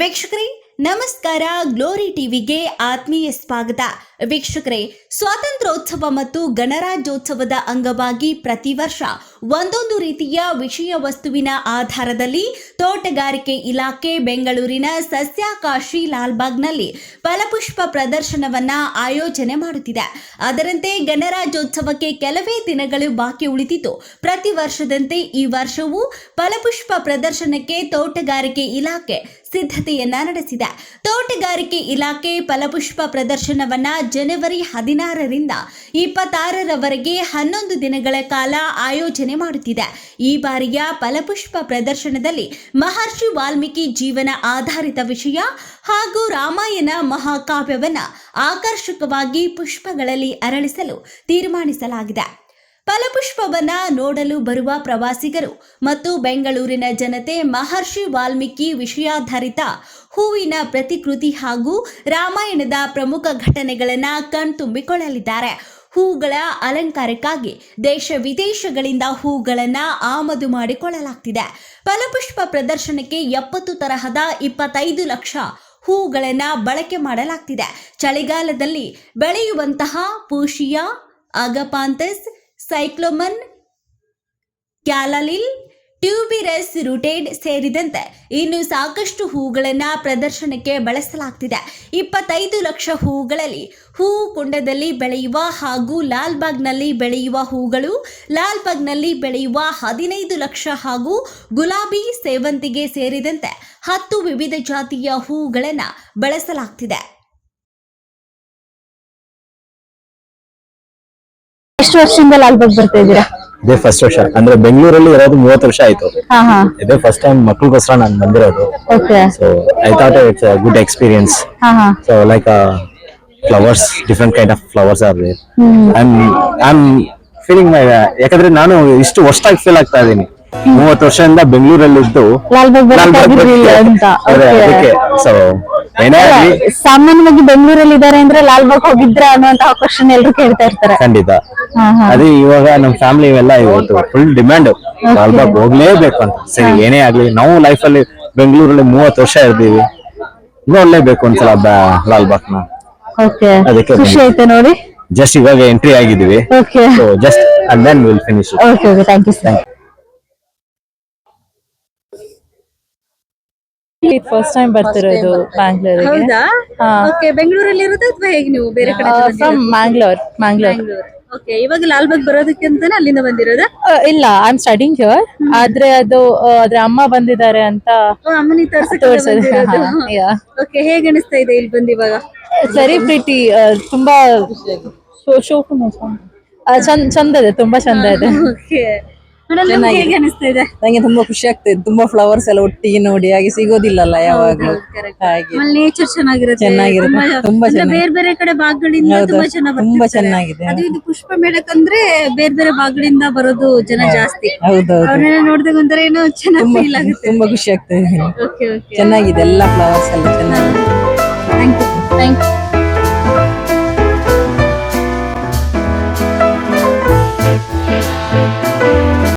ವೀಕ್ಷಕರೇ ನಮಸ್ಕಾರ. ಗ್ಲೋರಿ ಟಿವಿಗೆ ಆತ್ಮೀಯ ಸ್ವಾಗತ. ವೀಕ್ಷಕರೇ ಸ್ವಾತಂತ್ರ್ಯೋತ್ಸವ ಮತ್ತು ಗಣರಾಜ್ಯೋತ್ಸವದ ಅಂಗವಾಗಿ ಪ್ರತಿ ವರ್ಷ ಒಂದೊಂದು ರೀತಿಯ ವಿಷಯ ವಸ್ತುವಿನ ಆಧಾರದಲ್ಲಿ ತೋಟಗಾರಿಕೆ ಇಲಾಖೆ ಬೆಂಗಳೂರಿನ ಸಸ್ಯಾಕಾಶಿ ಲಾಲ್ಬಾಗ್ನಲ್ಲಿ ಫಲಪುಷ್ಪ ಪ್ರದರ್ಶನವನ್ನ ಆಯೋಜನೆ ಮಾಡುತ್ತಿದೆ. ಅದರಂತೆ ಗಣರಾಜ್ಯೋತ್ಸವಕ್ಕೆ ಕೆಲವೇ ದಿನಗಳು ಬಾಕಿ ಉಳಿದಿದ್ದು, ಪ್ರತಿ ವರ್ಷದಂತೆ ಈ ವರ್ಷವೂ ಫಲಪುಷ್ಪ ಪ್ರದರ್ಶನಕ್ಕೆ ತೋಟಗಾರಿಕೆ ಇಲಾಖೆ ಸಿದ್ಧತೆಯನ್ನ ನಡೆಸಿದೆ. ತೋಟಗಾರಿಕೆ ಇಲಾಖೆ ಫಲಪುಷ್ಪ ಪ್ರದರ್ಶನವನ್ನ ಜನವರಿ ಹದಿನಾರರಿಂದ ಇಪ್ಪತ್ತಾರರವರೆಗೆ ಹನ್ನೊಂದು ದಿನಗಳ ಕಾಲ ಆಯೋಜನೆ ಮಾಡುತ್ತಿದೆ. ಈ ಬಾರಿಯ ಫಲಪುಷ್ಪ ಪ್ರದರ್ಶನದಲ್ಲಿ ಮಹರ್ಷಿ ವಾಲ್ಮೀಕಿ ಜೀವನ ಆಧಾರಿತ ವಿಷಯ ಹಾಗೂ ರಾಮಾಯಣ ಮಹಾಕಾವ್ಯವನ್ನು ಆಕರ್ಷಕವಾಗಿ ಪುಷ್ಪಗಳಲ್ಲಿ ಅರಳಿಸಲು ತೀರ್ಮಾನಿಸಲಾಗಿದೆ. ಫಲಪುಷ್ಪವನ್ನ ನೋಡಲು ಬರುವ ಪ್ರವಾಸಿಗರು ಮತ್ತು ಬೆಂಗಳೂರಿನ ಜನತೆ ಮಹರ್ಷಿ ವಾಲ್ಮೀಕಿ ವಿಷಯಾಧಾರಿತ ಹೂವಿನ ಪ್ರತಿಕೃತಿ ಹಾಗೂ ರಾಮಾಯಣದ ಪ್ರಮುಖ ಘಟನೆಗಳನ್ನ ಕಣ್ತುಂಬಿಕೊಳ್ಳಲಿದ್ದಾರೆ. ಹೂಗಳ ಅಲಂಕಾರಕ್ಕಾಗಿ ದೇಶ ವಿದೇಶಗಳಿಂದ ಹೂಗಳನ್ನ ಆಮದು ಮಾಡಿಕೊಳ್ಳಲಾಗ್ತಿದೆ. ಫಲಪುಷ್ಪ ಪ್ರದರ್ಶನಕ್ಕೆ ಎಪ್ಪತ್ತು ತರಹದ ಇಪ್ಪತ್ತೈದು ಲಕ್ಷ ಹೂಗಳನ್ನ ಬಳಕೆ ಮಾಡಲಾಗ್ತಿದೆ. ಚಳಿಗಾಲದಲ್ಲಿ ಬೆಳೆಯುವಂತಹ ಪೂಷಿಯಾ ಅಗಪಾಂತಸ್ ಸೈಕ್ಲೋಮನ್, ಕ್ಯಾಲಲಿಲ್ ಟ್ಯೂಬಿರಸ್ ರೂಟೇಡ್ ಸೇರಿದಂತೆ ಇನ್ನು ಸಾಕಷ್ಟು ಹೂಗಳನ್ನ ಪ್ರದರ್ಶನಕ್ಕೆ ಬಳಸಲಾಗ್ತಿದೆ. ಇಪ್ಪತ್ತೈದು ಲಕ್ಷ ಹೂಗಳಲ್ಲಿ ಹೂ ಕುಂಡದಲ್ಲಿ ಬೆಳೆಯುವ ಹಾಗೂ ಲಾಲ್ಬಾಗ್ನಲ್ಲಿ ಬೆಳೆಯುವ ಹೂಗಳು, ಲಾಲ್ಬಾಗ್ನಲ್ಲಿ ಬೆಳೆಯುವ ಹದಿನೈದು ಲಕ್ಷ ಹಾಗೂ ಗುಲಾಬಿ ಸೇವಂತಿಗೆ ಸೇರಿದಂತೆ ಹತ್ತು ವಿವಿಧ ಜಾತಿಯ ಹೂಗಳನ್ನು ಬಳಸಲಾಗ್ತಿದೆ. ಎಷ್ಟು ವರ್ಷದಿಂದ ಲಾಲ್ಬಾಗ್ ಬರ್ತಾ ಇದ್ದೀರಾ? ಇದೇ ಫಸ್ಟ್ ವರ್ಷ. ಅಂದ್ರೆ ಬೆಂಗಳೂರಲ್ಲಿ ಇರೋದು ಮೂವತ್ತು ವರ್ಷ ಆಯ್ತು. ಹಾ ಹಾ. ಇದೇ ಫಸ್ಟ್ ಟೈಮ್ ಮಕ್ಳಿಗೋಸ್ಕರ ನಾನು ಬಂದಿರೋದು. Okay so I thought it's good experience ಹಾ ಹಾ. So like flowers different kind of flowers are there I am feeling my ಯಾಕಂದ್ರೆ ನಾನು ಇಷ್ಟು ವರ್ಷಾಗಿ ಫೀಲ್ ಆಗ್ತಾ ಇದ್ದೀನಿ. ಮೂವತ್ತು ವರ್ಷದಿಂದ ಬೆಂಗಳೂರಲ್ಲಿ ಇದ್ದು ಬರ್ತಾ ಅಂತ. Okay. ಅದಕ್ಕೆ. ಸೊ ಸಾಮಾನ್ಯವಾಗಿ ಬೆಂಗಳೂರಲ್ಲಿ ಇದಾರೆ ಅಂದ್ರೆ ಲಾಲ್ಬಾಗ್ ಹೋಗಿದ್ರ ಅನ್ನುವಂತಹ ಕ್ವಶನ್ ಎಲ್ರು ಕೇಳ್ತಾ ಇರ್ತಾರೆ. ಖಂಡಿತ. ಅದೇ ಇವಾಗ ನಮ್ ಫ್ಯಾಮಿಲಿ ಇವೆಲ್ಲ ಇವತ್ತು ಫುಲ್ ಡಿಮ್ಯಾಂಡ್ ಲಾಲ್ಬಾಗ್ ಹೋಗ್ಲೇಬೇಕು ಅಂತ. ಸರಿ ಏನೇ ಆಗ್ಲಿ ನಾವು ಲೈಫ್ ಅಲ್ಲಿ ಬೆಂಗಳೂರಲ್ಲಿ ಮೂವತ್ತು ವರ್ಷ ಇರ್ತೀವಿ. ನೋಡ್ಲೇಬೇಕು ಒಂದ್ಸಲ ಲಾಲ್ ಲಾಲ್ಬಾಗ್ನ ಓಕೆ ಅದಕ್ಕೆ ಖುಷಿ ಐತೆ ನೋಡಿ. ಜಸ್ಟ್ ಇವಾಗ entry ಆಗಿದೀವಿ just and then will finish okay okay thank you sir first time ಬರ್ತಿರೋದು ಬ್ಯಾಂಗ್ಳೂರಿಗೆ ಹೌದಾ? ಓಕೆ ಬೆಂಗಳೂರಲ್ಲಿ ಇರೋದು ಅಥವಾ ಹೇಗೆ ನೀವು ಬೇರೆ ಕಡೆ ಫ್ರಮ್ ಮ್ಯಾಂಗ್ಳೂರ್ ಮ್ಯಾಂಗ್ಳೂರ್ ಓಕೆ ಇವಾಗ ಲಾಲ್ಬಾಗ್ ಬರೋದಕ್ಕೆ ಅಂತಾನೆ ಅಲ್ಲಿಂದ ಬಂದಿರೋದು? ಇಲ್ಲ ಐ ಆಮ್ ಸ್ಟಡಿಂಗ್ ಹಿಯರ್ ಆದ್ರೆ ಅದು ಅದ್ರ ಅಮ್ಮ ಬಂದಿದ್ದಾರೆ ಅಂತ ಅಮ್ಮನಿ ಯಾ ಓಕೆ ಹೇಗೆ ಅನಿಸ್ತಾ ಇದೆ ಇಲ್ಲಿ ಬಂದು ಇವಾಗ? ಸರಿ ಪ್ರೀತಿ ತುಂಬಾ ಶೋ- ಶೋ ಆ, ಚಂದ ಚಂದ ಇದೆ ತುಂಬಾ ಚಂದ ಇದೆ. ಇದೆ ನಂಗೆ ತುಂಬಾ ಖುಷಿ ಆಗ್ತದೆ ತುಂಬಾ ಫ್ಲವರ್ಸ್ ಎಲ್ಲ ಒಟ್ಟಿಗೆ ನೋಡಿ ಹಾಗೆ ಸಿಗೋದಿಲ್ಲಲ್ಲ ಯಾವಾಗಲೂ. ಹಾಗೆ. ನೇಚರ್ ಚೆನ್ನಾಗಿರುತ್ತೆ. ಚೆನ್ನಾಗಿರುತ್ತೆ. ತುಂಬಾ- ಚೆನ್ನಾಗಿ- ಬೇರೆ ಬೇರೆ ಕಡೆ ಭಾಗಗಳಿಂದ ತುಂಬಾ ಚೆನ್ನಾಗಿದೆ. ಅದು ಇದು ಪುಷ್ಪ ಮೇಳಕ್ಕಂದ್ರೆ ಬೇರೆ ಬೇರೆ ಭಾಗಗಳಿಂದ ಬರೋದು ಜನ ಜಾಸ್ತಿ. ಹೌದೌದು ಅವ್ರನ್ನೆಲ್ಲ ನೋಡಿದಾಗ ಒಂಥರ ಏನೋ ಚೆನ್ನಾಗಿ ತುಂಬಾ ಫೀಲ್ ಆಗುತ್ತೆ. ತುಂಬಾ ಖುಷಿ ಆಗ್ತದೆ ಚೆನ್ನಾಗಿದೆ ಎಲ್ಲ ಫ್ಲವರ್ಸ್ ಎಲ್ಲ ಚೆನ್ನಾಗಿದೆ. Thank you thank you